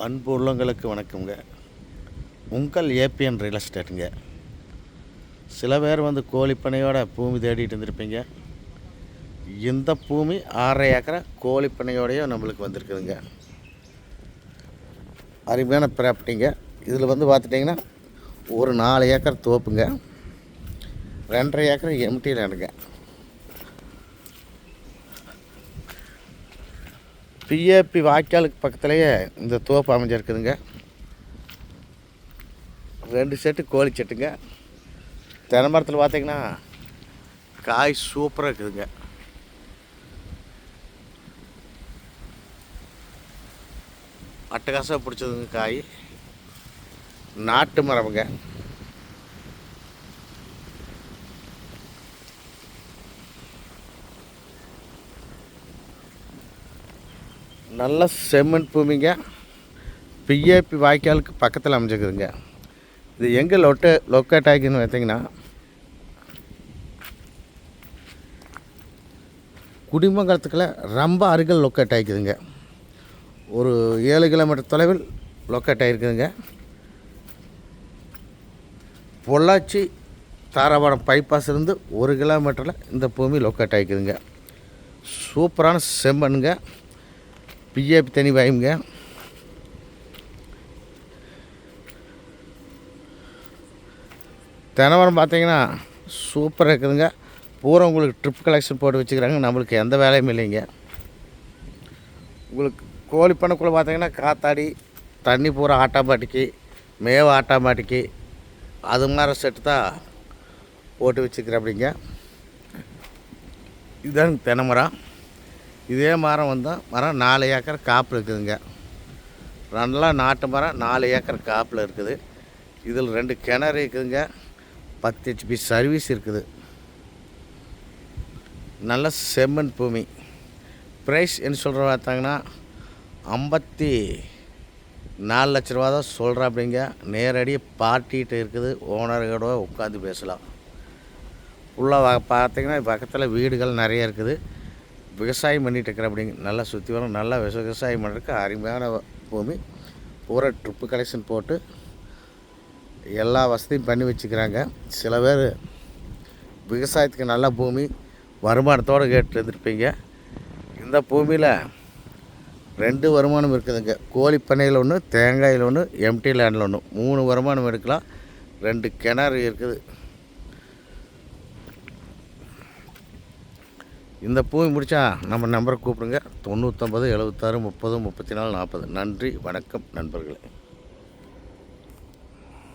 அன்பு உள்ளங்களுக்கு வணக்கங்க உங்கள் ஏபிஎன் ரியல் எஸ்டேட்டுங்க. சில பேர் வந்து கோழிப்பனையோட பூமி தேடிட்டு இருந்திருப்பீங்க. இந்த பூமி ஆறரை ஏக்கரை கோழிப்பனையோடையும் நம்மளுக்கு வந்திருக்குதுங்க. அருமையான ப்ராப்பர்ட்டிங்க. இதில் வந்து பார்த்துட்டிங்கன்னா ஒரு நாலு ஏக்கர் தோப்புங்க. ரெண்டரை ஏக்கர் எம்டி லேண்டுங்க. பிஏபி வாய்க்காலுக்கு பக்கத்துலேயே இந்த தோப்பு அமைஞ்சிருக்குதுங்க ரெண்டு செட்டு கோழி செட்டுங்க. தென்னை மரத்தில் பார்த்தீங்கன்னா காய் சூப்பராக இருக்குதுங்க. அட்டகாசாக பிடிச்சதுங்க காய். நாட்டு மரமுங்க. நல்ல செம்மண் பூமிங்க. பிஏபி வாய்க்காலுக்கு பக்கத்தில் அமைஞ்சிருக்குதுங்க. இது எங்கே லொட்ட லொக்கேட் ஆகிக்குன்னு பார்த்தீங்கன்னா குடிமங்கலத்துக்குள்ள ரொம்ப அருகில் லொக்கேட் ஆகிக்குதுங்க ஒரு ஏழு கிலோமீட்டர் தொலைவில் லொக்கேட் ஆகிருக்குதுங்க. பொள்ளாச்சி தாராபுரம் பைபாஸ் இருந்து ஒரு கிலோமீட்டரில் இந்த பூமி லொக்கேட் ஆகிக்குதுங்க சூப்பரான செம்மண்ணுங்க. பிஏபி தனி வாயுங்க தினவரம் பார்த்தீங்கன்னா சூப்பராக இருக்குதுங்க. பூரா உங்களுக்கு ட்ரிப் கலெக்ஷன் போட்டு வச்சுக்கிறாங்க. நம்மளுக்கு எந்த வேலையும் இல்லைங்க. உங்களுக்கு கோழி பண்ணக்குள்ளே பார்த்தீங்கன்னா காத்தாடி தண்ணி பூரா ஆட்டோமேட்டிக்கு மேவ ஆட்டோமேட்டிக்கு அது மாதிரி செட்டு தான் போட்டு வச்சுக்கிறேன் அப்படிங்க. இதுதான் தென்னை மரம் இதே மரம் வந்தால் மரம் நாலு ஏக்கர் காப்பில் இருக்குதுங்க. நல்லா நாட்டு மரம் நாலு ஏக்கர் காப்பில் இருக்குது. இதில் ரெண்டு கிணறு இருக்குதுங்க. பத்து ஹெச்பி சர்வீஸ் இருக்குது. நல்ல செம்மண் பூமி. ப்ரைஸ் என்ன சொல்கிற பார்த்தாங்கன்னா ஐம்பத்தி நாலு லட்ச ரூபா தான் சொல்கிறேன் அப்படிங்க நேரடியாக பார்ட்டிகிட்ட இருக்குது. ஓனர்களோட உட்காந்து பேசலாம். உள்ளே பார்த்தீங்கன்னா பக்கத்தில் வீடுகள் நிறைய இருக்குது. விவசாயம் பண்ணிகிட்டு இருக்கிற அப்படிங்க நல்லா சுற்றி வரோம் நல்லா விவச விவசாயம் பண்ணுறதுக்கு அருமையான பூமி. பூரா ட்ரிப்பு கலெக்ஷன் போட்டு எல்லா வசதியும் பண்ணி வச்சுக்கிறாங்க. சில பேர் விவசாயத்துக்கு நல்ல பூமி வருமானத்தோடு கேட்டு இருந்திருப்பீங்க. இந்த பூமியில் ரெண்டு வருமானம் இருக்குதுங்க. கோழி பண்ணையில் ஒன்று தேங்காயில் ஒன்று எம்டி லேண்டில் ஒன்று மூணு வருமானம் எடுக்கலாம். ரெண்டு கிணறு இருக்குது. இந்த பூமி முடித்தா நம்ம நம்பரை கூப்பிடுங்க. தொண்ணூற்றொம்பது எழுபத்தாறு முப்பது முப்பத்தி நாலு நாற்பது. நன்றி வணக்கம் நண்பர்களே.